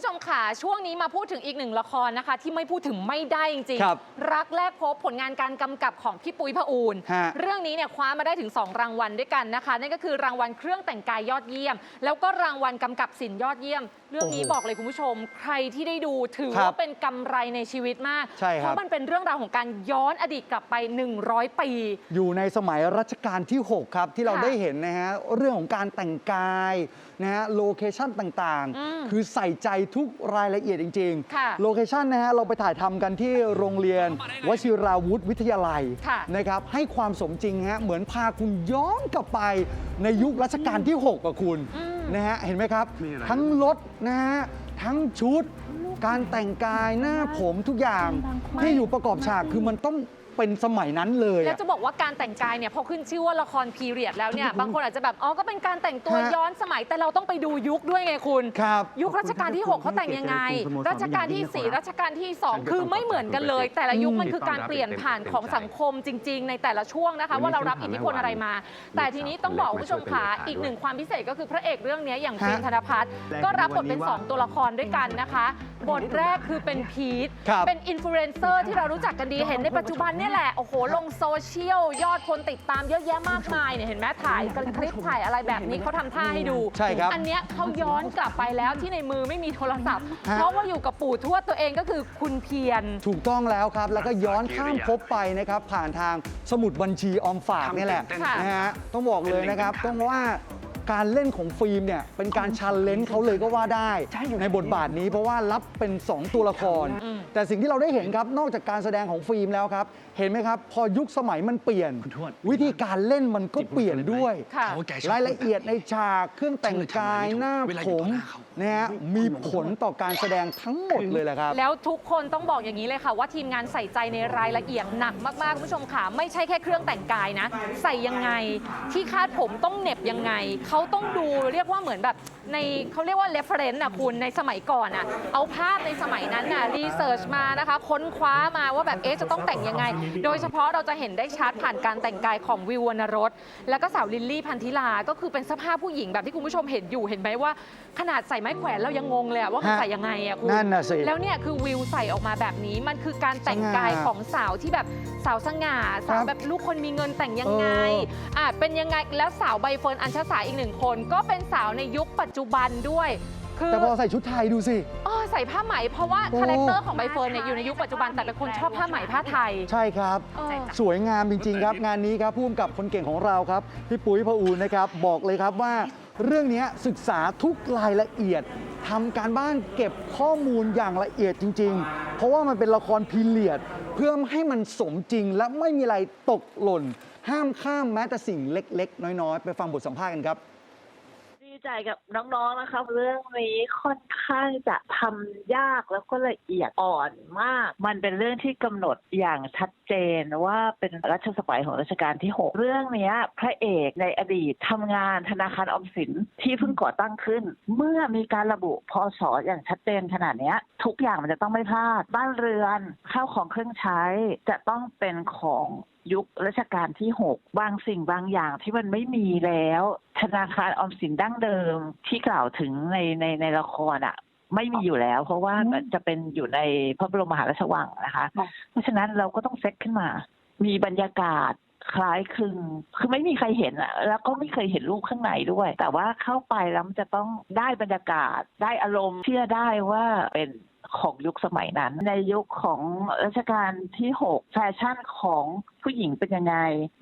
ผู้ชม ค่ะช่วงนี้มาพูดถึงอีกหนึ่งละครนะคะ ที่ไม่พูดถึงไม่ได้จริงครับรักแรกพบผลงานการกำกับของพี่ปุ้ยพระอูนฮะ เรื่องนี้เนี่ยคว้ามาได้ถึง 2 รางวัลด้วยกันนะคะ นั่นก็คือรางวัลเครื่องแต่งกายยอดเยี่ยม แล้วก็รางวัลกำกับสินยอดเยี่ยม เรื่องนี้โอ้โหบอกเลยคุณผู้ชม ใครที่ได้ดูถือครับว่าเป็นกำไรในชีวิตมาก ใช่ครับ เพราะมันเป็นเรื่องราวของการย้อนอดีตกลับไป 100 ปี อยู่ในสมัยรัชกาลที่ 6 ครับ ที่เราค่ะได้เห็นนะฮะ เรื่องของการแต่งกายนะฮะโลเคชั่นต่างอืมๆ คือใส่ใจทุกรายละเอียดจริงค่ะโลเคชั่นนะฮะเราไปถ่ายทำกันที่โรงเรียนวชิราวุธวิทยาลัยค่ะ นะครับให้ความสมจริงฮะเหมือนพาคุณย้อนกลับไปในยุครัชกาลที่ 6กับคุณอืมนะฮะเห็นไหมครับทั้งรถนะฮะทั้งชุด การแต่งกายหน้าผมทุกอย่างที่อยู่ประกอบฉากคือมันต้อง เป็นสมัยนั้นเลยแล้วอะ จะบอกว่าการแต่งกายเนี่ยพอขึ้นชื่อว่าละครพีเรียดแล้วเนี่ยบางคนอาจจะแบบอ๋อก็เป็นการแต่งตัวฮะย้อนสมัยแต่เราต้องไปดูยุคด้วยไงคุณ ครับยุครัชกาลที่ 6 เขาแต่งยังไง รัชกาลที่ 4 รัชกาลที่ 2 คือไม่เหมือนกันเลย แต่ละยุคมันคือการเปลี่ยนผ่านของสังคมจริง ๆ ในแต่ละช่วงนะคะ ว่าเรารับอิทธิพลอะไรมา แต่ทีนี้ต้องบอกคุณผู้ชมค่ะอีกหนึ่งความพิเศษก็คือพระเอกเรื่องนี้อย่างฟิล์มธนพัฒน์ก็รับบทเป็น 2 ตัวละครด้วยกันนะคะ บทแรกคือเป็นพีทครับ เป็นอินฟลูเอนเซอร์ที่เรารู้จักกันดีเห็นในปัจจุบันเนี่ยแหละ โอ้โห ลงโซเชียล ยอดคนติดตามเยอะแยะมากมายเนี่ยเห็นไหมถ่ายกันคลิปถ่ายอะไรแบบนี้เขาทำท่าให้ดู ใช่ครับ อันเนี้ยเขาย้อนกลับไปแล้วที่ในมือไม่มีโทรศัพท์ฮะเพราะว่าอยู่กับปู่ทวดตัวเองก็คือคุณเพียร ถูกต้องแล้วครับ แล้วก็ย้อนข้ามภพไปนะครับ ผ่านทางสมุดบัญชีออมฝากนี่แหละค่ะ นะฮะต้องบอกเลยนะครับต้องว่า การเล่นของฟิล์มเนี่ยเป็นการชันเลนเขาเลยก็ว่าได้ ในบทบาทนี้เพราะว่ารับเป็น 2 ตัวละครอืมแต่สิ่งที่เราได้เห็นครับนอกจากการแสดงของฟิล์มแล้วครับ เห็นไหมครับ พอยุคสมัยมันเปลี่ยนคุณทวดวิธีการเล่นมันก็เปลี่ยนด้วยค่ะเขาว่าแกชอบรายละเอียดในฉากเครื่องแต่งกายหน้าเวลาอผยู่ต่อมหน้าเขานะฮะมีผลต่อการแสดงทั้งหมดเลยแหละครับ แล้วทุกคนต้องบอกอย่างนี้เลยค่ะ ว่าทีมงานใส่ใจในรายละเอียดหนักมากๆคุณผู้ชมค่ะไม่ใช่แค่เครื่องแต่งกายนะ ใส่ยังไงที่คาดผมต้องเหน็บยังไงเขาต้องดูเรียกว่าเหมือนแบบในเขาเรียกว่า reference นะคุณในสมัยก่อนอะเอาภาพในสมัยนั้นน่ะรีเสิร์ชมานะคะ ค้นคว้ามาว่าแบบเอ๊ะจะต้องแต่งยังไง โดยเฉพาะเราจะเห็นได้ชัดผ่านการแต่งกายของวิววรรณรสแล้วก็สาวลิลลี่พันธิลา ก็คือเป็นสภาพผู้หญิงแบบที่คุณผู้ชมเห็นอยู่เห็นไหมว่า ขนาดใส่ไม้แขวนเรายังงงเลยอะว่ามันฮะใส่ยังไงอะคุณนั่นน่ะสิ แล้วเนี่ยคือวิวใส่ออกมาแบบนี้มันคือการแต่งกายสง่าของสาวที่แบบสาวสง่าสาวแบบลูกคนมีเงินแต่งยังไงเอออะเป็นยังไงแล้วสาวใบเฟิร์นอัญชสาอีกหนึ่งคน ก็เป็นสาวในยุคปัจจุบันด้วย คือแต่พอใส่ชุดไทยดูสิ อ๋อใส่ผ้าไหม เพราะว่าโอ้ คาแรคเตอร์ของใบเฟิร์นเนี่ยอยู่ในยุคปัจจุบันแต่เป็นคนชอบผ้าไหมผ้าไทย ใช่ครับ เออ สวยงามจริง ๆ ครับ งานนี้ครับผู้กำกับคนเก่งของเราครับพี่ปุ๋ยพระอูนนะครับ บอกเลยครับว่า เรื่องนี้ศึกษาทุกรายละเอียดทำการบ้านเก็บข้อมูลอย่างละเอียดจริง ๆ เพราะว่ามันเป็นละครพีเรียด เพื่อให้มันสมจริงและไม่มีอะไรตกหล่น ห้ามข้ามแม้แต่สิ่งเล็ก ๆ น้อย ๆ ไปฟังบทสัมภาษณ์กันครับ ดีใจกับน้องๆนะครับเรื่องนี้ค่อนข้างจะทำยากแล้วก็ละเอียดอ่อนมาก มันเป็นเรื่องที่กำหนดอย่างชัดเจนว่าเป็นรัชสมัยของรัชกาลที่ 6 เรื่องนี้พระเอกในอดีตทำงานธนาคารออมสินที่เพิ่งก่อตั้งขึ้น เมื่อมีการระบุพศอย่างชัดเจนขนาดนี้ทุกอย่างมันจะต้องไม่พลาด บ้านเรือนข้าวของเครื่องใช้จะต้องเป็นของยุครัชกาลที่ 6 บางสิ่งบางอย่างที่มันไม่มีแล้ว ธนาคารออมสินดั้งเดิมที่กล่าวถึงในในในละครอะไม่มีอยู่แล้ว เพราะว่าจะเป็นอยู่ในพระบรมมหาราชวังนะคะ เพราะฉะนั้นเราก็ต้องเซตขึ้นมา มีบรรยากาศคล้ายคลึง คือไม่มีใครเห็นอะแล้วก็ไม่เคยเห็นรูปข้างในด้วย แต่ว่าเข้าไปแล้วมันจะต้องได้บรรยากาศ ได้อารมณ์ เชื่อได้ว่าเป็น ของยุคสมัยนั้น ในยุคของรัชกาลที่6แฟชั่นของผู้หญิงเป็นยังไง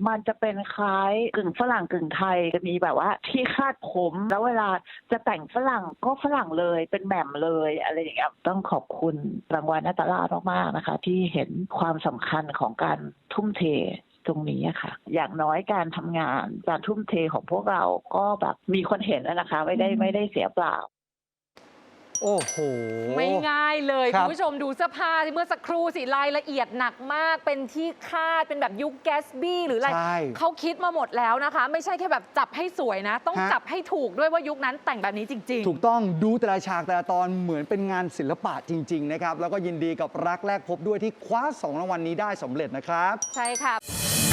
มันจะเป็นคล้ายกึ่งฝรั่งกึ่งไทยจะมีแบบว่าที่คาดผม แล้วเวลาจะแต่งฝรั่งก็ฝรั่งเลยเป็นแหม่มเลยอะไรอย่างเงี้ยต้องขอบคุณรางวัลนาตาลาดมากๆนะคะ ที่เห็นความสำคัญของการทุ่มเทตรงนี้ค่ะ อย่างน้อยการทำงานการทุ่มเทของพวกเราก็แบบมีคนเห็นแล้วนะคะ ไม่ได้ไม่ได้เสียเปล่า โอ้โห ไม่ง่ายเลย ครัคุบ ณผู้ชมดูเสื้อผ้าเมื่อสักครู่สิรายละเอียดหนักมาก เป็นที่คาดเป็นแบบยุคแกสบี้หรืออะไร ใช่ เขาคิดมาหมดแล้วนะคะ ไม่ใช่แค่แบบจับให้สวยนะ ต้องฮะ จับให้ถูกด้วยว่ายุคนั้นแต่งแบบนี้จริง ถูกต้องดูแต่ละฉากแต่ละตอนเหมือนเป็นงานศิลปะจริง ๆ นะครับ แล้วก็ยินดีกับรักแรกพบด้วยที่คว้าสองรางวัลนี้ได้สำเร็จนะครับ ๆ ใช่ค่ะ